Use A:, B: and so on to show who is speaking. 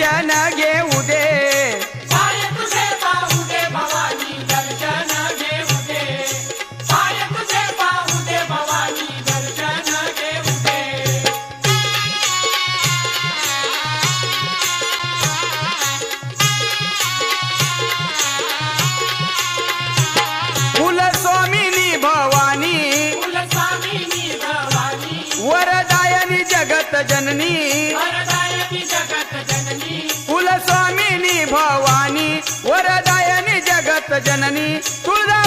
A: ಚೆನ್ನಾಗಿ जननी तुळजा